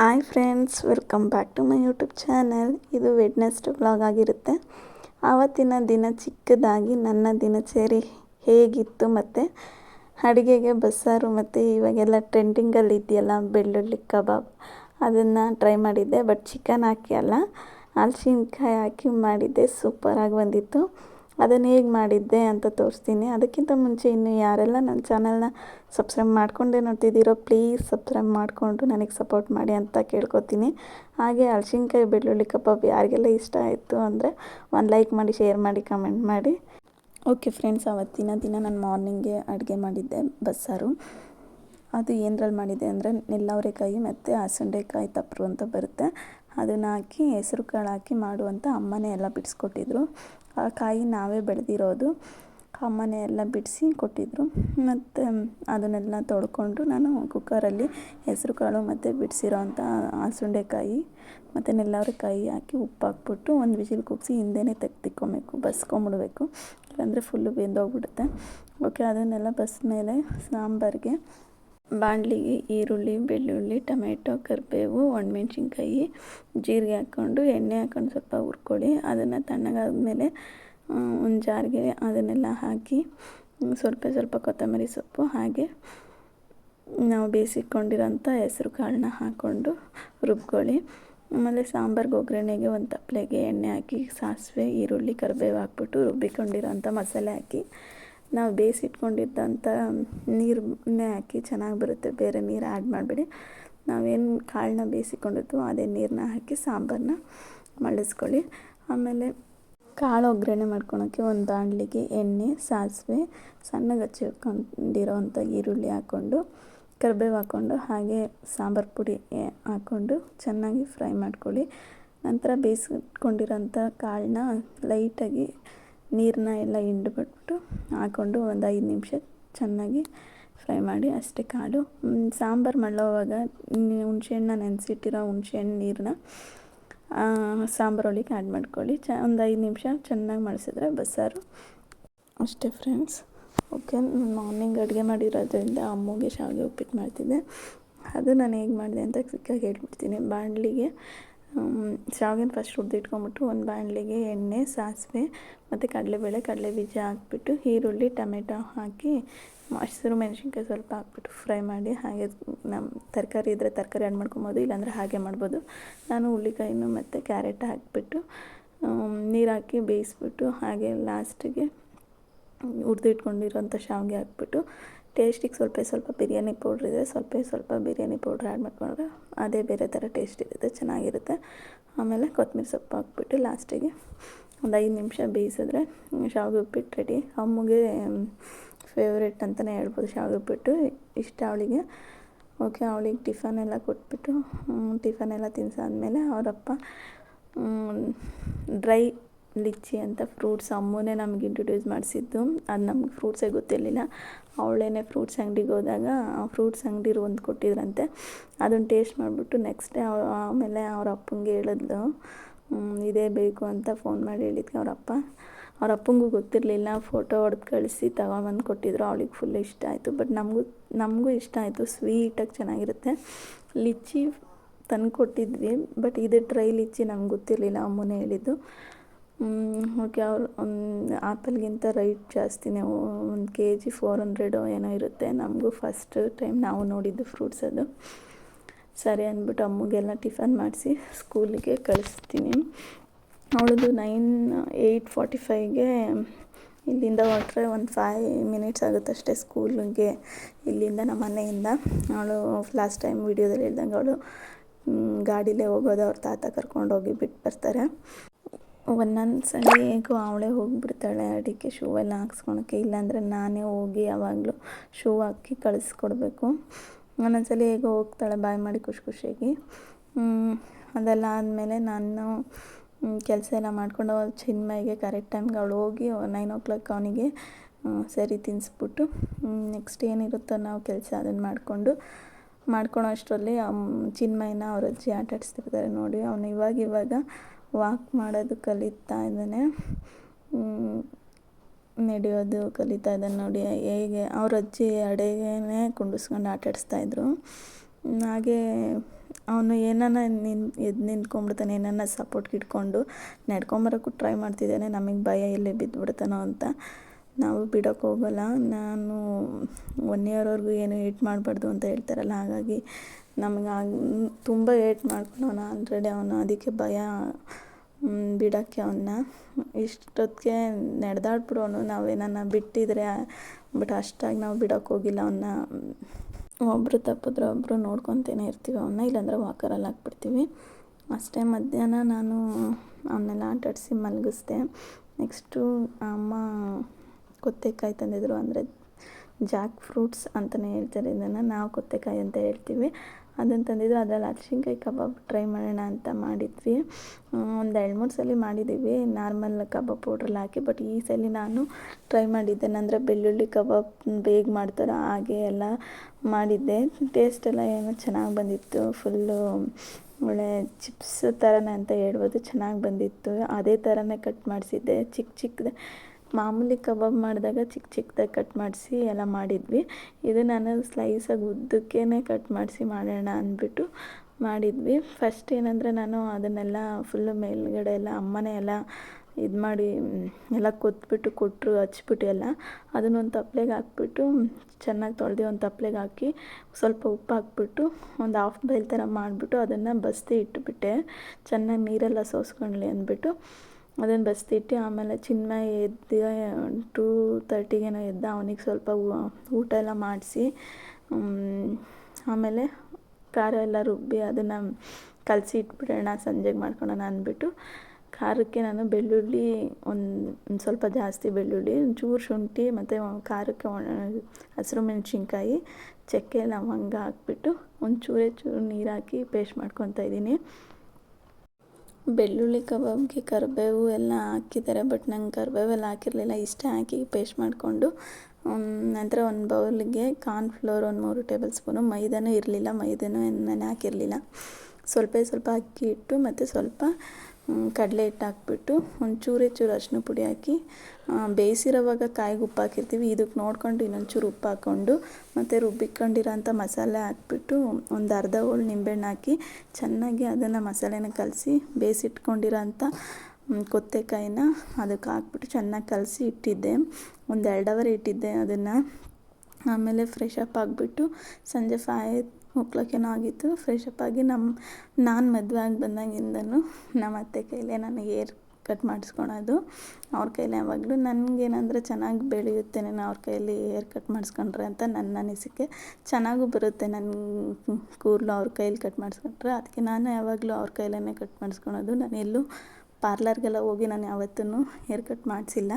Hi friends, welcome back to my YouTube channel. ಇದು Wednesday blog ಆಗಿರುತ್ತೆ. ಆವತ್ತಿನ ದಿನ ಚಿಕ್ಕದಾಗಿ ನನ್ನ ದಿನಚರಿ ಹೇಗಿತ್ತು ಮತ್ತು ಅಡುಗೆಗೆ ಬಸ್ಸಾರು ಮತ್ತು ಇವಾಗೆಲ್ಲ ಟ್ರೆಂಡಿಂಗಲ್ಲಿ ಇದೆಯಲ್ಲ, ಬೆಳ್ಳುಳ್ಳಿ ಕಬಾಬ್. ಅದನ್ನು ಟ್ರೈ ಮಾಡಿದ್ದೆ, ಬಟ್ ಚಿಕನ್ ಹಾಕಿ ಅಲ್ಲ ಹಲ್ಸಿನ್ಕಾಯಿ ಹಾಕಿ ಮಾಡಿದ್ದೆ, ಸೂಪರಾಗಿ ಬಂದಿತ್ತು. ಅದನ್ನು ಹೇಗೆ ಮಾಡಿದ್ದೆ ಅಂತ ತೋರಿಸ್ತೀನಿ. ಅದಕ್ಕಿಂತ ಮುಂಚೆ ಇನ್ನು ಯಾರೆಲ್ಲ ನನ್ನ ಚಾನಲ್ನ ಸಬ್ಸ್ಕ್ರೈಬ್ ಮಾಡಿಕೊಂಡೇ ನೋಡ್ತಿದ್ದೀರೋ ಪ್ಲೀಸ್ ಸಬ್ಸ್ಕ್ರೈಬ್ ಮಾಡಿಕೊಂಡು ನನಗೆ ಸಪೋರ್ಟ್ ಮಾಡಿ ಅಂತ ಕೇಳ್ಕೊತೀನಿ. ಹಾಗೆ ಹಲ್ಸಿನ್ಕಾಯಿ ಬೆಳ್ಳುಳ್ಳಿ ಕಬಾಬ್ ಯಾರಿಗೆಲ್ಲ ಇಷ್ಟ ಆಯಿತು ಅಂದರೆ ಒಂದು ಲೈಕ್ ಮಾಡಿ ಶೇರ್ ಮಾಡಿ ಕಮೆಂಟ್ ಮಾಡಿ. ಓಕೆ ಫ್ರೆಂಡ್ಸ್ ಅವತ್ತಿನ ದಿನ ನಾನು ಮಾರ್ನಿಂಗೆ ಅಡುಗೆ ಮಾಡಿದ್ದೆ ಬಸ್ಸಾರು. ಅದು ಏನರಲ್ಲಿ ಮಾಡಿದ್ದೆ ಅಂದರೆ ನೆಲ್ಲವರೆಕಾಯಿ ಮತ್ತು ಹಸಂಡೆಕಾಯಿ ತಪ್ಪರು ಅಂತ ಬರುತ್ತೆ. ಅದನ್ನು ಹಾಕಿ ಹೆಸ್ರು ಕಾಳು ಹಾಕಿ ಮಾಡುವಂಥ ಅಮ್ಮನೇ ಎಲ್ಲ ಬಿಡಿಸ್ಕೊಟ್ಟಿದ್ರು. ಆ ಕಾಯಿ ನಾವೇ ಬೆಳೆದಿರೋದು. ಅಮ್ಮನೇ ಎಲ್ಲ ಬಿಡಿಸಿ ಕೊಟ್ಟಿದ್ದರು ಮತ್ತು ಅದನ್ನೆಲ್ಲ ತೊಳ್ಕೊಂಡು ನಾನು ಕುಕ್ಕರಲ್ಲಿ ಹೆಸ್ರು ಕಾಳು ಮತ್ತು ಬಿಡಿಸಿರೋ ಅಂಥ ಹಸುಂಡೆಕಾಯಿ ಮತ್ತು ನೆಲ್ಲವರೆಕಾಯಿ ಹಾಕಿ ಉಪ್ಪು ಹಾಕ್ಬಿಟ್ಟು ಒಂದು ಕುಗ್ಸಿ ಕೂಗಿಸಿ ಹಿಂದೆನೇ ತೆಗ್ದಿಕ್ಕೊಬೇಕು ಬಸ್ಕೊಂಬಿಡ್ಬೇಕು. ಇಲ್ಲಾಂದರೆ ಫುಲ್ಲು ಬೆಂದೋಗ್ಬಿಡುತ್ತೆ. ಓಕೆ ಅದನ್ನೆಲ್ಲ ಬಸ್ ಮೇಲೆ ಸಾಂಬಾರಿಗೆ ಬಾಣಲಿಗೆ ಈರುಳ್ಳಿ, ಬೆಳ್ಳುಳ್ಳಿ, ಟೊಮೆಟೊ, ಕರಿಬೇವು, ಒಣಮೆಣ್ಸಿನ್ಕಾಯಿ, ಜೀರಿಗೆ ಹಾಕ್ಕೊಂಡು, ಎಣ್ಣೆ ಹಾಕ್ಕೊಂಡು ಸ್ವಲ್ಪ ಹುರ್ಕೊಳ್ಳಿ. ಅದನ್ನು ತಣ್ಣಗಾದ್ಮೇಲೆ ಒಂದು ಜಾರಿಗೆ ಅದನ್ನೆಲ್ಲ ಹಾಕಿ, ಸ್ವಲ್ಪ ಸ್ವಲ್ಪ ಕೊತ್ತಂಬರಿ ಸೊಪ್ಪು, ಹಾಗೆ ನಾವು ಬೇಯಿಸಿಕೊಂಡಿರೋಂಥ ಹೆಸ್ರು ಕಾಳನ್ನ ಹಾಕ್ಕೊಂಡು ರುಬ್ಕೊಳ್ಳಿ. ಆಮೇಲೆ ಸಾಂಬಾರ್ಗೆ ಒಗ್ಗರಣೆಗೆ ಒಂದು ತಪ್ಪಲೆಗೆ ಎಣ್ಣೆ ಹಾಕಿ, ಸಾಸಿವೆ, ಈರುಳ್ಳಿ, ಕರಿಬೇವು ಹಾಕ್ಬಿಟ್ಟು ರುಬ್ಬಿಕೊಂಡಿರೋಂಥ ಮಸಾಲೆ ಹಾಕಿ. ನಾವು ಬೇಯಿಸಿಟ್ಕೊಂಡಿದ್ದಂಥ ನೀರನ್ನೇ ಹಾಕಿ ಚೆನ್ನಾಗಿ ಬರುತ್ತೆ. ಬೇರೆ ನೀರು ಆ್ಯಡ್ ಮಾಡಬೇಡಿ. ನಾವೇನು ಕಾಳನ್ನ ಬೇಯಿಸಿಕೊಂಡಿದ್ದು ಅದೇ ನೀರನ್ನ ಹಾಕಿ ಸಾಂಬಾರನ್ನ ಮಳಿಸ್ಕೊಳ್ಳಿ. ಆಮೇಲೆ ಕಾಳು ಒಗ್ಗರಣೆ ಮಾಡ್ಕೊಳೋಕ್ಕೆ ಒಂದು ಬಾಣಲಿಗೆ ಎಣ್ಣೆ, ಸಾಸಿವೆ ಸಣ್ಣಗೆ ಅಂಥ ಈರುಳ್ಳಿ ಹಾಕ್ಕೊಂಡು, ಕರಿಬೇವು ಹಾಕ್ಕೊಂಡು, ಹಾಗೆ ಸಾಂಬಾರು ಪುಡಿ ಹಾಕ್ಕೊಂಡು ಚೆನ್ನಾಗಿ ಫ್ರೈ ಮಾಡ್ಕೊಳ್ಳಿ. ನಂತರ ಬೇಯಿಸ್ಕೊಂಡಿರೋಂಥ ಕಾಳನ್ನ ಲೈಟಾಗಿ ನೀರನ್ನ ಎಲ್ಲ ಹಿಂಡ್ಬಿಟ್ಬಿಟ್ಟು ಹಾಕ್ಕೊಂಡು ಒಂದು ಐದು ನಿಮಿಷ ಚೆನ್ನಾಗಿ ಫ್ರೈ ಮಾಡಿ ಅಷ್ಟೇ ಕಾಳು. ಸಾಂಬಾರು ಮಾಡೋವಾಗ ಹುಣ್ಸೆಹಣ್ಣ ನೆನೆಸಿಟ್ಟಿರೋ ಹುಣ್ಸೆಹಣ್ಣು ನೀರನ್ನ ಸಾಂಬಾರು ಒಳಗೆ ಆ್ಯಡ್ ಮಾಡ್ಕೊಳ್ಳಿ. ಚ ಒಂದು ಐದು ನಿಮಿಷ ಚೆನ್ನಾಗಿ ಮಾಡಿಸಿದ್ರೆ ಬಸ್ಸಾರು. ಅಷ್ಟೇ ಫ್ರೆಂಡ್ಸ್ ಓಕೆ ಮಾರ್ನಿಂಗ್ ಅಡುಗೆ ಮಾಡಿರೋದ್ರಿಂದ ಅಮ್ಮಗೆ ಶಾವಿಗೆ ಉಪ್ಪಿಟ್ಟು ಮಾಡ್ತಿದ್ದೆ. ಅದು ನಾನು ಹೇಗೆ ಮಾಡಿದೆ ಅಂತ ಸಿಕ್ಕಾಗಿ ಹೇಳ್ಬಿಡ್ತೀನಿ. ಬಾಣಲಿಗೆ ಶಾವಿಗೆನ ಫಸ್ಟ್ ಹುರಿದಿಟ್ಕೊಂಬಿಟ್ಟು ಒಂದು ಬಾಣಲಿಗೆ ಎಣ್ಣೆ, ಸಾಸಿವೆ ಮತ್ತು ಕಡಲೆಬೇಳೆ, ಕಡಲೆ ಬೀಜ ಹಾಕ್ಬಿಟ್ಟು ಈರುಳ್ಳಿ, ಟೊಮೆಟೊ ಹಾಕಿ ಹಸಿರು ಮೆಣಸಿನ್ಕಾಯಿ ಸ್ವಲ್ಪ ಹಾಕ್ಬಿಟ್ಟು ಫ್ರೈ ಮಾಡಿ, ಹಾಗೆ ನಮ್ಮ ತರಕಾರಿ ಇದ್ದರೆ ತರಕಾರಿ ಆ್ಯಡ್ ಮಾಡ್ಕೊಬೋದು, ಇಲ್ಲಾಂದರೆ ಹಾಗೆ ಮಾಡ್ಬೋದು. ನಾನು ಹುಳ್ಳಿಕಾಯಿನೂ ಮತ್ತು ಕ್ಯಾರೆಟ್ ಹಾಕಿಬಿಟ್ಟು ನೀರು ಹಾಕಿ ಬೇಯಿಸ್ಬಿಟ್ಟು ಹಾಗೆ ಲಾಸ್ಟಿಗೆ ಹುರಿದಿಟ್ಕೊಂಡಿರೋಂಥ ಶಾವಿಗೆ ಹಾಕ್ಬಿಟ್ಟು ಟೇಸ್ಟಿಗೆ ಸ್ವಲ್ಪ ಸ್ವಲ್ಪ ಬಿರಿಯಾನಿ ಪೌಡ್ರ್ ಇದೆ. ಸ್ವಲ್ಪ ಸ್ವಲ್ಪ ಬಿರಿಯಾನಿ ಪೌಡ್ರ್ ಆ್ಯಡ್ ಮಾಡ್ಕೊಂಡ್ರೆ ಅದೇ ಬೇರೆ ಥರ ಟೇಸ್ಟ್ ಇರುತ್ತೆ, ಚೆನ್ನಾಗಿರುತ್ತೆ. ಆಮೇಲೆ ಕೊತ್ತಂಬರಿ ಸೊಪ್ಪು ಹಾಕ್ಬಿಟ್ಟು ಲಾಸ್ಟಿಗೆ ಒಂದು ಐದು ನಿಮಿಷ ಬೇಯಿಸಿದ್ರೆ ಶಾವಿಗೆ ಉಪ್ಪಿಟ್ಟು ರೆಡಿ. ಅಮ್ಮಗೆ ಫೇವ್ರೇಟ್ ಅಂತಲೇ ಹೇಳ್ಬೋದು ಶಾವಿಗೆ ಉಪ್ಪಿಟ್ಟು. ಇಷ್ಟ ಅವಳಿಗೆ. ಓಕೆ, ಅವಳಿಗೆ ಟಿಫನ್ ಎಲ್ಲ ಕೊಟ್ಬಿಟ್ಟು ಟಿಫನ್ ಎಲ್ಲ ತಿನ್ಸಾದ್ಮೇಲೆ ಅವರಪ್ಪ ಡ್ರೈ ಲಿಚ್ಚಿ ಅಂತ ಫ್ರೂಟ್ಸ್ ಅಮ್ಮನೇ ನಮಗೆ ಇಂಟ್ರೊಡ್ಯೂಸ್ ಮಾಡಿಸಿದ್ದು. ಅದು ನಮ್ಗೆ ಫ್ರೂಟ್ಸೇ ಗೊತ್ತಿರಲಿಲ್ಲ. ಅವಳೇನೆ ಫ್ರೂಟ್ಸ್ ಅಂಗಡಿಗೆ ಹೋದಾಗ ಫ್ರೂಟ್ಸ್ ಅಂಗಡಿರು ಒಂದು ಕೊಟ್ಟಿದ್ರಂತೆ. ಅದನ್ನು ಟೇಸ್ಟ್ ಮಾಡಿಬಿಟ್ಟು ನೆಕ್ಸ್ಟ್ ಡೇ ಆಮೇಲೆ ಅವ್ರ ಅಪ್ಪಂಗೆ ಹೇಳಿದ್ಲು. ಇದೇ ಬೇಕು ಅಂತ ಫೋನ್ ಮಾಡಿ ಹೇಳಿದ್ಕೆ ಅವ್ರ ಅಪ್ಪ. ಅವ್ರ ಅಪ್ಪಂಗೂ ಗೊತ್ತಿರಲಿಲ್ಲ. ಫೋಟೋ ಹೊಡೆದು ಕಳಿಸಿ ತಗೊಂಬಂದು ಕೊಟ್ಟಿದ್ರು. ಅವಳಿಗೆ ಫುಲ್ ಇಷ್ಟ ಆಯಿತು. ಬಟ್ ನಮಗೂ ನಮಗೂ ಇಷ್ಟ ಆಯಿತು. ಸ್ವೀಟಾಗಿ ಚೆನ್ನಾಗಿರುತ್ತೆ. ಲಿಚ್ಚಿ ತಂದು ಕೊಟ್ಟಿದ್ವಿ ಬಟ್ ಇದು ಟ್ರೈ ಲಿಚ್ಚಿ ನಮ್ಗೆ ಗೊತ್ತಿರಲಿಲ್ಲ. ಅಮ್ಮನೇ ಹೇಳಿದ್ದು. ಓಕೆ, ಅವರು ಆ್ಯಪಲ್ಗಿಂತ ರೈಟ್ ಜಾಸ್ತಿನೇ ಒಂದು ಕೆ ಜಿ ಫೋರ್ ಹಂಡ್ರೆಡು ಏನೋ ಇರುತ್ತೆ. ನಮಗೂ ಫಸ್ಟ್ ಟೈಮ್ ನಾವು ನೋಡಿದ್ದು ಫ್ರೂಟ್ಸ್ ಅದು. ಸರಿ ಅಂದ್ಬಿಟ್ಟು ಅಮ್ಮಗೆಲ್ಲ ಟಿಫನ್ ಮಾಡಿಸಿ ಸ್ಕೂಲಿಗೆ ಕಳಿಸ್ತೀನಿ. ಅವಳದು ನೈನ್ ಏಯ್ಟ್ ಫಾರ್ಟಿ ಫೈವ್ಗೆ ಇಲ್ಲಿಂದ ಹೊರಟ್ರೆ ಒಂದು ಫೈ ಮಿನಿಟ್ಸ್ ಆಗುತ್ತೆ ಅಷ್ಟೇ ಸ್ಕೂಲಿಗೆ. ಇಲ್ಲಿಂದ ನಮ್ಮ ಮನೆಯಿಂದ. ಅವಳು ಲಾಸ್ಟ್ ಟೈಮ್ ವೀಡಿಯೋದಲ್ಲಿ ಹೇಳ್ದಂಗೆ ಅವಳು ಗಾಡಿಲೇ ಹೋಗೋದು, ಅವ್ರ ತಾತ ಕರ್ಕೊಂಡೋಗಿ ಬಿಟ್ಟು ಬರ್ತಾರೆ. ಒಂದೊಂದು ಸಲ ಹೇಗೋ ಅವಳೇ ಹೋಗಿಬಿಡ್ತಾಳೆ. ಅಡಿಕೆ ಶೂ ಎಲ್ಲ ಹಾಕ್ಸ್ಕೊಳಕ್ಕೆ ಇಲ್ಲಾಂದರೆ ನಾನೇ ಹೋಗಿ ಯಾವಾಗಲೂ ಶೂ ಹಾಕಿ ಕಳಿಸ್ಕೊಡ್ಬೇಕು. ಒಂದೊಂದು ಸಲ ಹೇಗೋ ಹೋಗ್ತಾಳೆ ಬಾಯ್ ಮಾಡಿ ಖುಷಿ ಖುಷಿಯಾಗಿ. ಅದೆಲ್ಲ ಆದಮೇಲೆ ನಾನು ಕೆಲಸ ಎಲ್ಲ ಮಾಡ್ಕೊಂಡು ಚಿನ್ಮಯ್ಗೆ ಕರೆಕ್ಟ್ ಟೈಮ್ಗೆ ಅವಳು ಹೋಗಿ ನೈನ್ ಓ ಕ್ಲಾಕ್ ಅವನಿಗೆ ಸರಿ ತಿನ್ನಿಸ್ಬಿಟ್ಟು ನೆಕ್ಸ್ಟ್ ಏನಿರುತ್ತೋ ನಾವು ಕೆಲಸ ಅದನ್ನು ಮಾಡಿಕೊಂಡು, ಮಾಡ್ಕೊಳೋ ಅಷ್ಟರಲ್ಲಿ ಚಿನ್ಮಯನ ಅವ್ರ ಅಜ್ಜಿ ಆಟಾಡಿಸ್ತಿರ್ತಾರೆ ನೋಡಿ. ಅವನು ಇವಾಗ ಇವಾಗ ವಾಕ್ ಮಾಡೋದು ಕಲಿತಾ ಇದ್ದಾನೆ. ನಡೆಯೋದು ಕಲಿತಾ ಇದ್ದಾನೆ ನೋಡಿ, ಹೇಗೆ ಅವ್ರ ಅಜ್ಜಿ ಅಡಿಗೆನೇ ಕುಂಡಿಸ್ಕೊಂಡು ಆಟಾಡಿಸ್ತಾ ಆಡಿಸ್ತಾಯಿದ್ರು ಹಾಗೇ ಅವನು ಏನಾನ ನಿನ್ ಎದ್ದು ನಿಂತ್ಕೊಂಡ್ಬಿಡ್ತಾನೆ ಏನಾನ ಸಪೋರ್ಟ್ಗೆ ಇಟ್ಕೊಂಡು ನಡ್ಕೊಂಬರೋಕ್ಕೂ ಟ್ರೈ ಮಾಡ್ತಿದ್ದಾನೆ. ನಮಗೆ ಭಯ ಎಲ್ಲಿ ಬಿದ್ದುಬಿಡ್ತಾನೋ ಅಂತ. ನಾವು ಬಿಡೋಕ್ಕೆ ಹೋಗಲ್ಲ. ನಾನು ಒನ್ ಇಯರ್ವರೆಗೂ ಏನು ಏಟ್ ಮಾಡಬಾರ್ದು ಅಂತ ಹೇಳ್ತಾರಲ್ಲ, ಹಾಗಾಗಿ ನಮ್ಗೆ ತುಂಬ ಏಟ್ ಮಾಡ್ಕೊಂಡವನು. ಆಲ್ರೆಡಿ ಅವನು ಅದಕ್ಕೆ ಭಯ ಬಿಡೋಕ್ಕೆ ಅವನ್ನ ಇಷ್ಟೊತ್ತಿಗೆ ನಡೆದಾಡ್ಬಿಡೋನು. ನಾವೇನನ್ನ ಬಿಟ್ಟಿದ್ರೆ ಬಟ್ ಅಷ್ಟಾಗಿ ನಾವು ಬಿಡೋಕ್ಕೆ ಹೋಗಿಲ್ಲ. ಅವನ್ನ ಒಬ್ಬರು ತಪ್ಪಿದ್ರೆ ಒಬ್ಬರು ನೋಡ್ಕೊತೇನೆ ಇರ್ತೀವಿ. ಅವನ್ನ ಇಲ್ಲಾಂದ್ರೆ ವಾಕರಲ್ಲಿ ಹಾಕ್ಬಿಡ್ತೀವಿ. ಅಷ್ಟೇ ಮಧ್ಯಾಹ್ನ ನಾನು ಅವನ್ನೆಲ್ಲ ಆಟಾಡಿಸಿ ಮಲಗಿಸ್ದೆ. ನೆಕ್ಸ್ಟು ಅಮ್ಮ ಕೊತ್ತೆಕಾಯಿ ತಂದಿದ್ರು ಅಂದರೆ ಜಾಕ್ ಫ್ರೂಟ್ಸ್ ಅಂತಲೇ ಹೇಳ್ತಾರೆ ಇದನ್ನು, ನಾವು ಕೊತ್ತೆಕಾಯಿ ಅಂತ ಹೇಳ್ತೀವಿ. ಅದನ್ನು ತಂದಿದ್ದು ಅದರಲ್ಲಿ ಹರ್ಶಿನ್ಕಾಯಿ ಕಬಾಬ್ ಟ್ರೈ ಮಾಡೋಣ ಅಂತ ಮಾಡಿದ್ವಿ. ಒಂದು ಎರಡು ಮೂರು ಸಲ ಮಾಡಿದ್ದೀವಿ ನಾರ್ಮಲ್ ಕಬಾಬ್ ಪೌಡ್ರಲ್ಲಿ ಹಾಕಿ ಬಟ್ ಈ ಸಲ ನಾನು ಟ್ರೈ ಮಾಡಿದ್ದೆ ಅಂದರೆ ಬೆಳ್ಳುಳ್ಳಿ ಕಬಾಬ್ ಬೇಗ ಮಾಡ್ತಾರೋ ಹಾಗೆ ಎಲ್ಲ ಮಾಡಿದ್ದೆ. ಟೇಸ್ಟ್ ಎಲ್ಲ ಏನೋ ಚೆನ್ನಾಗಿ ಬಂದಿತ್ತು. ಫುಲ್ಲು ಒಳ್ಳೆ ಚಿಪ್ಸ್ ಥರನೇ ಅಂತ ಹೇಳ್ಬೋದು. ಚೆನ್ನಾಗಿ ಬಂದಿತ್ತು. ಅದೇ ಥರನೇ ಕಟ್ ಮಾಡಿಸಿದ್ದೆ. ಚಿಕ್ಕ ಚಿಕ್ಕದೆ ಮಾಮೂಲಿ ಕಬಾಬ್ ಮಾಡಿದಾಗ ಚಿಕ್ಕ ಚಿಕ್ಕದಾಗಿ ಕಟ್ ಮಾಡಿಸಿ ಎಲ್ಲ ಮಾಡಿದ್ವಿ. ಇದು ನಾನು ಸ್ಲೈಸಾಗಿ ಉದ್ದಕ್ಕೇ ಕಟ್ ಮಾಡಿಸಿ ಮಾಡೋಣ ಅಂದ್ಬಿಟ್ಟು ಮಾಡಿದ್ವಿ. ಫಸ್ಟ್ ಏನಂದರೆ ನಾನು ಅದನ್ನೆಲ್ಲ ಫುಲ್ಲು ಮೇಲುಗಡೆ ಎಲ್ಲ ಅಮ್ಮನೇ ಎಲ್ಲ ಇದು ಮಾಡಿ ಎಲ್ಲ ಕೊತ್ಬಿಟ್ಟು ಕೊಟ್ಟರು ಹಚ್ಬಿಟ್ಟು ಎಲ್ಲ ಅದನ್ನೊಂದು ತಪ್ಪಲೆಗೆ ಹಾಕ್ಬಿಟ್ಟು ಚೆನ್ನಾಗಿ ತೊಳೆದು ಒಂದು ತಪ್ಪಲೆಗೆ ಹಾಕಿ ಸ್ವಲ್ಪ ಉಪ್ಪು ಹಾಕ್ಬಿಟ್ಟು ಒಂದು ಹಾಫ್ ಬೈಲ್ ಥರ ಮಾಡಿಬಿಟ್ಟು ಅದನ್ನು ಬಸ್ತಿ ಇಟ್ಟುಬಿಟ್ಟೆ ಚೆನ್ನಾಗಿ ನೀರೆಲ್ಲ ಸೋಸ್ಕೊಳ್ಳಿ ಅಂದ್ಬಿಟ್ಟು ಅದನ್ನು ಬಸ್ತಿಟ್ಟು ಆಮೇಲೆ ಚಿನ್ಮಯ ಎದ್ದ ಟೂ ತರ್ಟಿಗೇನೋ ಎದ್ದ, ಅವನಿಗೆ ಸ್ವಲ್ಪ ಊಟ ಎಲ್ಲ ಮಾಡಿಸಿ ಆಮೇಲೆ ಖಾರ ಎಲ್ಲ ರುಬ್ಬಿ ಅದನ್ನು ಕಲಸಿ ಇಟ್ಬಿಡೋಣ, ಸಂಜೆಗೆ ಮಾಡ್ಕೊಳೋಣ ಅಂದ್ಬಿಟ್ಟು ಖಾರಕ್ಕೆ ನಾನು ಬೆಳ್ಳುಳ್ಳಿ ಒಂದು ಸ್ವಲ್ಪ ಜಾಸ್ತಿ ಬೆಳ್ಳುಳ್ಳಿ, ಒಂಚೂರು ಶುಂಠಿ ಮತ್ತು ಖಾರಕ್ಕೆ ಹಸಿರು ಮೆಣಸಿನ್ಕಾಯಿ, ಚಕ್ಕೆ, ಲವಂಗ ಹಾಕ್ಬಿಟ್ಟು ಒಂಚೂರೇ ಚೂರು ನೀರು ಹಾಕಿ ಪೇಸ್ಟ್ ಮಾಡ್ಕೊತಾ ಇದ್ದೀನಿ. ಬೆಳ್ಳುಳ್ಳಿ ಕಬಾಬ್ಗೆ ಕರಿಬೇವು ಎಲ್ಲ ಹಾಕಿದ್ದಾರೆ ಬಟ್ ನಂಗೆ ಕರಿಬೇವೆಲ್ಲ ಹಾಕಿರಲಿಲ್ಲ. ಇಷ್ಟೇ ಹಾಕಿ ಪೇಸ್ಟ್ ಮಾಡಿಕೊಂಡು ನಂತರ ಒಂದು ಬೌಲ್ಗೆ ಕಾರ್ನ್ ಫ್ಲೋರ್ ಒಂದು ಮೂರು ಟೇಬಲ್ ಸ್ಪೂನು ಮೈದಾನೂ ಇರಲಿಲ್ಲ, ಮೈದಾನೂ ನಾನು ಹಾಕಿರಲಿಲ್ಲ. ಸ್ವಲ್ಪ ಸ್ವಲ್ಪ ಅಕ್ಕಿ ಇಟ್ಟು ಮತ್ತು ಸ್ವಲ್ಪ ಕಡಲೆ ಹಿಟ್ಟು ಹಾಕ್ಬಿಟ್ಟು ಒಂಚೂರೇ ಚೂರೇ ಅರಿಶಿನ ಪುಡಿ ಹಾಕಿ ಬೇಯಿಸಿರೋವಾಗ ಕಾಯಿಗೆ ಉಪ್ಪು ಹಾಕಿರ್ತೀವಿ. ಇದಕ್ಕೆ ನೋಡ್ಕೊಂಡು ಇನ್ನೊಂದು ಚೂರು ಉಪ್ಪು ಹಾಕ್ಕೊಂಡು, ಮತ್ತು ರುಬ್ಬಿಕೊಂಡಿರೋಂಥ ಮಸಾಲೆ ಹಾಕ್ಬಿಟ್ಟು ಒಂದು ಅರ್ಧ ಹೋಳು ನಿಂಬೆಹಣ್ಣು ಹಾಕಿ, ಚೆನ್ನಾಗಿ ಅದನ್ನು ಮಸಾಲೆನ ಕಲಸಿ ಬೇಯಿಸಿಟ್ಕೊಂಡಿರೋಂಥ ಕೊತ್ತೆಕಾಯಿನ ಅದಕ್ಕೆ ಹಾಕ್ಬಿಟ್ಟು ಚೆನ್ನಾಗಿ ಕಲಸಿ ಇಟ್ಟಿದ್ದೆ. ಒಂದು ಎರಡು ಅವರ್ ಇಟ್ಟಿದ್ದೆ ಅದನ್ನು. ಆಮೇಲೆ ಫ್ರೆಶ್ ಅಪ್ ಆಗಿಬಿಟ್ಟು ಸಂಜೆ ಫೈ ಕ್ಲಾಕೇನೋ ಆಗಿತ್ತು ಫ್ರೆಶ್ ಅಪ್ ಆಗಿ ನಮ್ಮ ನಾನು ಮದುವೆ ಆಗಿ ಬಂದಾಗಿಂದನೂ ನಮ್ಮ ಅತ್ತೆ ಕೈಲೇ ನನಗೆ ಏರ್ ಕಟ್ ಮಾಡಿಸ್ಕೊಳೋದು. ಅವ್ರ ಕೈಲೇ ಯಾವಾಗಲೂ ನನಗೇನಂದ್ರೆ ಚೆನ್ನಾಗಿ ಬೆಳೆಯುತ್ತೆ ನಾನು ಅವ್ರ ಕೈಯಲ್ಲಿ ಹೇರ್ ಕಟ್ ಮಾಡಿಸ್ಕೊಂಡ್ರೆ ಅಂತ ನನ್ನ ಅನಿಸಿಕೆ. ಚೆನ್ನಾಗೂ ಬರುತ್ತೆ ನನ್ನ ಕೂರ್ಲು ಅವ್ರ ಕೈಲಿ ಕಟ್ ಮಾಡಿಸ್ಕೊಂಡ್ರೆ ಅದಕ್ಕೆ ನಾನು ಯಾವಾಗಲೂ ಅವ್ರ ಕೈಲೇ ಕಟ್ ಮಾಡಿಸ್ಕೊಳೋದು. ನಾನು ಎಲ್ಲೂ ಪಾರ್ಲರ್ಗೆಲ್ಲ ಹೋಗಿ ನಾನು ಯಾವತ್ತೂ ಹೇರ್ ಕಟ್ ಮಾಡಿಸಿಲ್ಲ.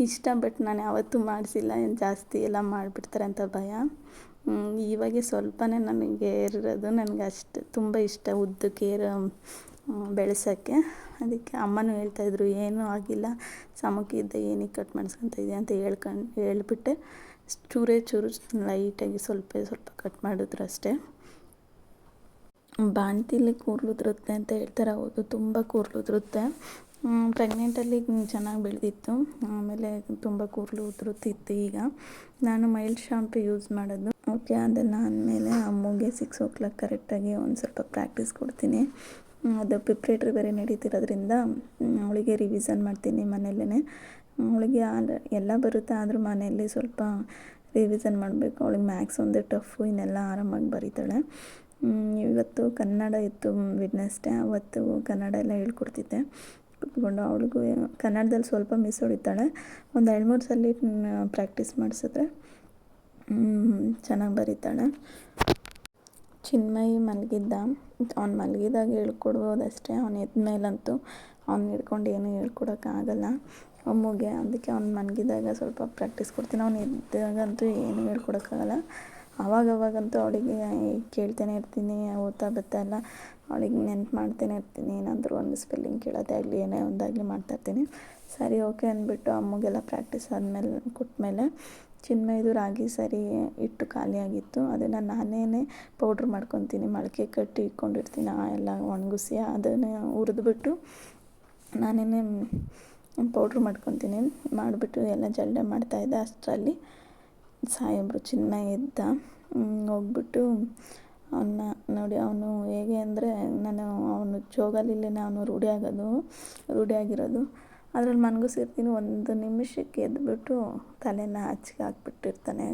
ಇಷ್ಟ, ಬಟ್ ನಾನು ಯಾವತ್ತೂ ಮಾಡಿಸಿಲ್ಲ ಏನು ಜಾಸ್ತಿ ಎಲ್ಲ ಮಾಡಿಬಿಡ್ತಾರೆ ಅಂತ ಭಯ. ಇವಾಗೆ ಸ್ವಲ್ಪನೇ ನನಗೆ ಇರೋದು ನನಗೆ ಅಷ್ಟು ತುಂಬ ಇಷ್ಟ ಉದ್ದಕ್ಕೆ ಬೆಳೆಸೋಕ್ಕೆ. ಅದಕ್ಕೆ ಅಮ್ಮನೂ ಹೇಳ್ತಾಯಿದ್ರು ಏನೂ ಆಗಿಲ್ಲ ಸಮಕ್ಕಿದ್ದ ಏನಕ್ಕೆ ಕಟ್ ಮಾಡಿಸ್ಕೊತ ಇದೆಯಾ ಅಂತ ಹೇಳ್ಕೊಂಡು ಹೇಳ್ಬಿಟ್ಟೆ ಚೂರೇ ಚೂರು ಲೈಟಾಗಿ ಸ್ವಲ್ಪ ಸ್ವಲ್ಪ ಕಟ್ ಮಾಡಿದ್ರು ಅಷ್ಟೇ. ಬಾಣ್ತಿಲಿ ಕೂದಲು ಉದುರುತ್ತೆ ಅಂತ ಹೇಳ್ತಾರೆ, ಹೌದು, ತುಂಬ ಕೂದಲು ಉದುರುತ್ತೆ ಪ್ರೆಗ್ನೆಂಟಲ್ಲಿ ಚೆನ್ನಾಗಿ ಬೆಳೆದಿತ್ತು. ಆಮೇಲೆ ತುಂಬ ಕೂದಲು ಉದುರುತ್ತಿತ್ತು ಈಗ. ನಾನು ಮೈಲ್ಡ್ ಶಾಂಪು ಯೂಸ್ ಮಾಡೋದು. ಓಕೆ ಅದನ್ನು ಆದಮೇಲೆ ಅಮ್ಮಗೆ ಸಿಕ್ಸ್ ಓ ಕ್ಲಾಕ್ ಕರೆಕ್ಟಾಗಿ ಒಂದು ಸ್ವಲ್ಪ ಪ್ರಾಕ್ಟೀಸ್ ಕೊಡ್ತೀನಿ. ಅದು ಪ್ರಿಪ್ರೇಟ್ರಿ ಬೇರೆ ನಡೀತಿರೋದ್ರಿಂದ ಅವಳಿಗೆ ರಿವಿಸನ್ ಮಾಡ್ತೀನಿ ಮನೆಯಲ್ಲೇ ಅವಳಿಗೆ ಎಲ್ಲ ಬರುತ್ತೆ, ಆದರೂ ಮನೆಯಲ್ಲಿ ಸ್ವಲ್ಪ ರಿವಿಸನ್ ಮಾಡಬೇಕು. ಅವಳಿಗೆ ಮ್ಯಾಕ್ಸ್ ಒಂದು ಟಫು ಇನ್ನೆಲ್ಲ ಆರಾಮಾಗಿ ಬರೀತಾಳೆ. ಇವತ್ತು ಕನ್ನಡ ಇತ್ತು ವಿಡ್ನೆಸ್ಡೇ ಅವತ್ತು ಕನ್ನಡ ಎಲ್ಲ ಹೇಳ್ಕೊಡ್ತಿದ್ದೆ. ಕುತ್ಕೊಂಡು ಅವಳಿಗೂ ಕನ್ನಡದಲ್ಲಿ ಸ್ವಲ್ಪ ಮಿಸ್ ಹೊಡಿತಾಳೆ. ಒಂದು ಎರಡು ಮೂರು ಸಲ ಪ್ರಾಕ್ಟೀಸ್ ಮಾಡಿಸಿದ್ರೆ ಚೆನ್ನಾಗಿ ಬರೀತಾಳೆ. ಚಿನ್ಮಯಿ ಮಲಗಿದ್ದ. ಅವ್ನು ಮಲಗಿದಾಗ ಹೇಳ್ಕೊಡ್ಬೋದಷ್ಟೇ ಅವ್ನು ಎದ್ದ ಮೇಲಂತೂ ಅವ್ನು ಹಿಡ್ಕೊಂಡು ಏನೂ ಹೇಳ್ಕೊಡೋಕ್ಕಾಗಲ್ಲ. ಅಮ್ಮಗೆ ಅದಕ್ಕೆ ಅವ್ನು ಮಲಗಿದಾಗ ಸ್ವಲ್ಪ ಪ್ರಾಕ್ಟೀಸ್ ಕೊಡ್ತೀನಿ. ಅವ್ನು ಎದ್ದಾಗಂತೂ ಏನೂ ಹೇಳ್ಕೊಡೋಕ್ಕಾಗಲ್ಲ. ಅವಾಗವಾಗಂತೂ ಅವಳಿಗೆ ಕೇಳ್ತಾನೆ ಇರ್ತೀನಿ, ಓದ್ತಾ ಎಲ್ಲ ಅವಳಿಗೆ ನೆನ್ಪು ಮಾಡ್ತಾನೆ ಇರ್ತೀನಿ. ಏನಾದರೂ ಒಂದು ಸ್ಪೆಲ್ಲಿಂಗ್ ಕೇಳೋದೇ ಆಗಲಿ, ಏನೇ ಒಂದಾಗಲಿ ಮಾಡ್ತಾಯಿರ್ತೀನಿ ಸರಿ, ಓಕೆ, ಅಂದ್ಬಿಟ್ಟು ಅಮ್ಮಗೆಲ್ಲ ಪ್ರಾಕ್ಟೀಸ್ ಆದಮೇಲೆ ಕೊಟ್ಟಮೇಲೆ ಚಿನ್ಮಯದು ರಾಗಿ ಸರಿ ಹಿಟ್ಟು ಖಾಲಿಯಾಗಿತ್ತು ಅದನ್ನು ನಾನೇ ಪೌಡ್ರ್ ಮಾಡ್ಕೊತೀನಿ. ಮೊಳಕೆ ಕಟ್ಟಿ ಇಟ್ಕೊಂಡಿರ್ತೀನಿ. ಎಲ್ಲ ಒಣಗಿಸಿ ಅದನ್ನು ಹುರಿದ್ಬಿಟ್ಟು ನಾನೇ ಪೌಡ್ರ್ ಮಾಡ್ಕೊತೀನಿ. ಮಾಡಿಬಿಟ್ಟು ಎಲ್ಲ ಜಲ್ಡೆ ಮಾಡ್ತಾಯಿದ್ದೆ ಅಷ್ಟರಲ್ಲಿ. ಸಾಹೇಬ್ರು ಚಿನ್ಮಯ ಇದ್ದ ಹೋಗ್ಬಿಟ್ಟು ಅವನ್ನ ನೋಡಿ ಅವನು ಹೇಗೆ ಅಂದರೆ ನಾನು ಅವನು ಚೋಗಲಿಲ್ಲ ಅವನು ರೂಢಿ ಆಗೋದು, ರೂಢಿ ಆಗಿರೋದು. ಅದ್ರಲ್ಲಿ ಮನ್ಗಿಸಿರ್ತೀನಿ ಒಂದು ನಿಮಿಷಕ್ಕೆ ಎದ್ದುಬಿಟ್ಟು ತಲೆನ ಆಚೆಗೆ ಹಾಕ್ಬಿಟ್ಟಿರ್ತಾನೆ.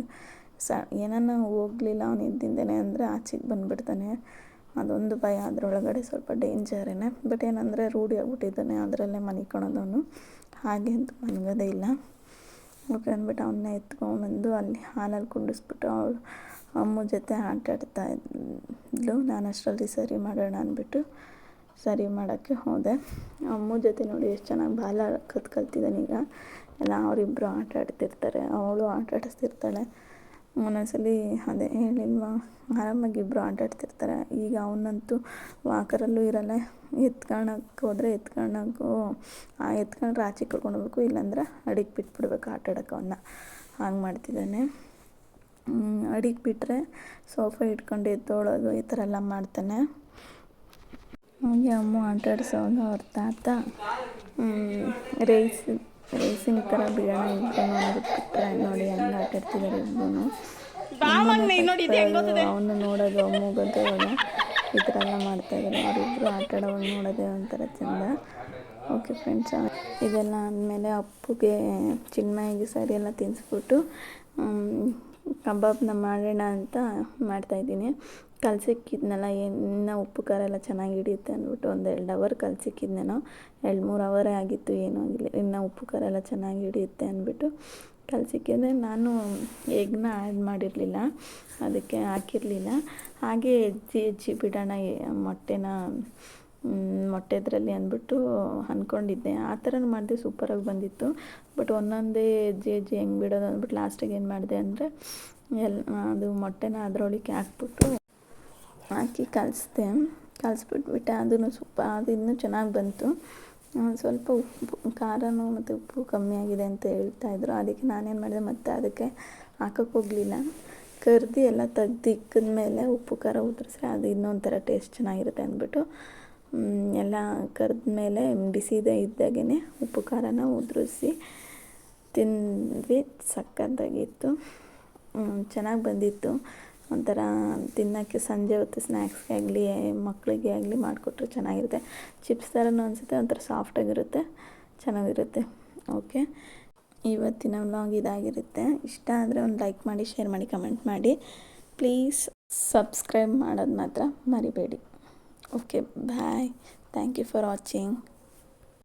ಸ, ಏನನ್ನ ಹೋಗ್ಲಿಲ್ಲ ಅವನು ಇದ್ದಿಂದನೇ ಅಂದರೆ ಆಚೆಗೆ ಬಂದುಬಿಡ್ತಾನೆ. ಅದೊಂದು ಭಯ, ಅದರೊಳಗಡೆ ಸ್ವಲ್ಪ ಡೇಂಜರೇನೆ ಬಟ್ ಏನಂದರೆ ರೂಢಿ ಆಗ್ಬಿಟ್ಟಿದ್ದಾನೆ, ಅದರಲ್ಲೇ ಮನಿಕೊಳೋದು ಅವನು. ಹಾಗೆ ಅಂತ ಮನ್ಗೋದೇ ಇಲ್ಲ. ಓಕೆ ಅಂದ್ಬಿಟ್ಟು ಅವನ್ನ ಎತ್ಕೊಂಡ್ಬಂದು ಅಲ್ಲಿ ಹಾಲಲ್ಲಿ ಕುಂಡಿಸ್ಬಿಟ್ಟು ಅವಳು ಅಮ್ಮ ಜೊತೆ ಆಟ ಆಡ್ತಾ ಇದ್ಲು. ನಾನು ಅಷ್ಟರಲ್ಲಿ ಸರಿ ಮಾಡೋಣ ಅಂದ್ಬಿಟ್ಟು ಸರಿ ಮಾಡೋಕ್ಕೆ ಹೋದೆ. ಅಮ್ಮ ಜೊತೆ ನೋಡಿ ಎಷ್ಟು ಚೆನ್ನಾಗಿ ಬಾಲ ಕತ್ ಈಗ. ಎಲ್ಲ ಅವರಿಬ್ಬರು ಆಟ ಆಡ್ತಿರ್ತಾರೆ ಅವಳು ಆಟ ಆಡಿಸ್ತಿರ್ತಾಳೆ ಒಂದೊಂದ್ಸಲಿ ಅದೇ ಹೇಳಿಲ್ವಾ, ಆರಾಮಾಗಿ ಇಬ್ಬರು ಆಟಾಡ್ತಿರ್ತಾರೆ. ಈಗ ಅವನಂತೂ ವಾಕರಲ್ಲೂ ಇರಲ್ಲ. ಎತ್ಕೊಳಕ್ಕೆ ಹೋದರೆ ಎತ್ಕೊಳಕ್ಕೂ ಎತ್ಕೊಂಡ್ರೆ ಆಚೆ ಕರ್ಕೊಂಡು ಹೋಗ್ಬೇಕು ಇಲ್ಲಾಂದ್ರೆ ಅಡಿಗೆ ಬಿಟ್ಬಿಡ್ಬೇಕು ಆಟ ಆಡೋಕೆ ಅವನ್ನ. ಹಾಗೆ ಮಾಡ್ತಿದ್ದಾನೆ. ಅಡಿಗೆ ಬಿಟ್ಟರೆ ಸೋಫಾ ಇಟ್ಕೊಂಡು ಎದ್ದೋಳೋದು ಈ ಥರ ಎಲ್ಲ ಮಾಡ್ತಾನೆ. ಹಾಗೆ ಅಮ್ಮ ಆಟಾಡ್ಸೋದು ಅವ್ರ ತಾತ. ರೈಸ್ ರೈಸಿನ ಥರ ಬಿಡೋಣ ಇಬ್ಬರು ಅಂದ್ಬಿಟ್ಬಿಟ್ರೆ ನೋಡಿ ಹೆಂಗೆ ಆಟ ಆಡ್ತಿದ್ದಾರೆ ಇಬ್ಬರು ಅವನು ನೋಡೋದು ಅಮ್ಮಗಂತೂ ಈ ಥರ ಎಲ್ಲ ಮಾಡ್ತಾಯಿದ್ದಾರೆ ಅವರಿಬ್ಬರು ಆಟ ಆಡೋವಾಗ ನೋಡೋದೇ ಒಂಥರ ಚೆಂದ. ಓಕೆ ಫ್ರೆಂಡ್ಸ್ ಇದೆಲ್ಲ ಆದಮೇಲೆ ಅಪ್ಪುಗೆ ಚಿನ್ಮಯಿಗೆ ಸರಿ ಎಲ್ಲ ತಿನ್ನಿಸ್ಬಿಟ್ಟು ಕಬಾಬ್ನ ಮಾಡೋಣ ಅಂತ ಮಾಡ್ತಾಯಿದ್ದೀನಿ ಕಲಸಿಕ್ಕಿದ್ನಲ್ಲ ಏನು ಉಪ್ಪು, ಖಾರ ಎಲ್ಲ ಚೆನ್ನಾಗಿ ಹಿಡಿಯುತ್ತೆ ಅಂದ್ಬಿಟ್ಟು ಒಂದು ಎರಡು ಅವರ್ ಕಲಸಿಕ್ಕಿದ್ನೇನೋ, ಎರಡು ಮೂರು ಅವರೇ ಆಗಿತ್ತು, ಏನೂ ಆಗಿಲ್ಲ, ಇನ್ನು ಉಪ್ಪು, ಖಾರ ಎಲ್ಲ ಚೆನ್ನಾಗಿ ಹಿಡಿಯುತ್ತೆ ಅಂದ್ಬಿಟ್ಟು ಕಲಸಿಕ್ಕಿದ್ರೆ ನಾನು ಎಗ್ನ ಆ್ಯಡ್ ಮಾಡಿರಲಿಲ್ಲ, ಅದಕ್ಕೆ ಹಾಕಿರಲಿಲ್ಲ. ಹಾಗೆ ಹೆಜ್ಜೆ ಹೆಜ್ಜೆ ಬಿಡೋಣ ಮೊಟ್ಟೆನ ಮೊಟ್ಟೆದ್ರಲ್ಲಿ ಅಂದ್ಬಿಟ್ಟು ಅಂದ್ಕೊಂಡಿದ್ದೆ ಆ ಥರನೂ ಮಾಡಿದೆ ಸೂಪರಾಗಿ ಬಂದಿತ್ತು. ಬಟ್ ಒಂದೊಂದೇ ಹೆಜ್ಜೆ ಹೆಜ್ಜೆ ಹೆಂಗೆ ಬಿಡೋದು ಅಂದ್ಬಿಟ್ಟು ಲಾಸ್ಟಿಗೆ ಏನು ಮಾಡಿದೆ ಅಂದರೆ, ಎಲ್, ಅದು ಮೊಟ್ಟೆನ ಅದರೊಳಗೆ ಹಾಕ್ಬಿಟ್ಟು ಹಾಕಿ ಕಲಿಸ್ದೆ. ಕಲಿಸ್ಬಿಟ್ಬಿಟ್ಟೆ ಅದನ್ನು ಸ್ವಲ್ಪ ಅದು ಇನ್ನೂ ಚೆನ್ನಾಗಿ ಬಂತು. ಸ್ವಲ್ಪ ಉಪ್ಪು, ಖಾರನೂ ಮತ್ತು ಉಪ್ಪು ಕಮ್ಮಿ ಆಗಿದೆ ಅಂತ ಹೇಳ್ತಾಯಿದ್ರು ಅದಕ್ಕೆ ನಾನೇನು ಮಾಡಿದೆ, ಮತ್ತೆ ಅದಕ್ಕೆ ಹಾಕೋಕ್ಕೆ ಹೋಗಲಿಲ್ಲ. ಕರ್ದು ಎಲ್ಲ ತೆಗ್ದು ಇಕ್ಕಿದ್ಮೇಲೆ ಉಪ್ಪು, ಖಾರ ಉದುರಿಸ್ರೆ ಅದು ಇನ್ನೊಂಥರ ಟೇಸ್ಟ್ ಚೆನ್ನಾಗಿರುತ್ತೆ ಅಂದ್ಬಿಟ್ಟು ಎಲ್ಲ ಕರೆದ ಮೇಲೆ ಬಿಸಿದೇ ಇದ್ದಾಗೇ ಉಪ್ಪು, ಖಾರನ ಉದುರಿಸಿ ತಿಂದ್ವಿ. ಸಕ್ಕತ್ತಾಗಿತ್ತು. ಚೆನ್ನಾಗಿ ಬಂದಿತ್ತು. ಒಂಥರ ತಿನ್ನೋಕ್ಕೆ ಸಂಜೆ ಹೊತ್ತು ಸ್ನ್ಯಾಕ್ಸ್ಗೆ ಆಗಲಿ ಮಕ್ಕಳಿಗೆ ಆಗಲಿ ಮಾಡಿಕೊಟ್ರೆ ಚೆನ್ನಾಗಿರುತ್ತೆ. ಚಿಪ್ಸ್ ಥರನೂ ಅನಿಸುತ್ತೆ, ಒಂಥರ ಸಾಫ್ಟಾಗಿರುತ್ತೆ ಚೆನ್ನಾಗಿರುತ್ತೆ. ಓಕೆ ಇವತ್ತಿನ ವ್ಲಾಗ್ ಇದಾಗಿರುತ್ತೆ. ಇಷ್ಟ ಆದರೆ ಒಂದು ಲೈಕ್ ಮಾಡಿ ಶೇರ್ ಮಾಡಿ ಕಮೆಂಟ್ ಮಾಡಿ. ಪ್ಲೀಸ್ ಸಬ್ಸ್ಕ್ರೈಬ್ ಮಾಡೋದು ಮಾತ್ರ ಮರಿಬೇಡಿ. Okay bye thank you for watching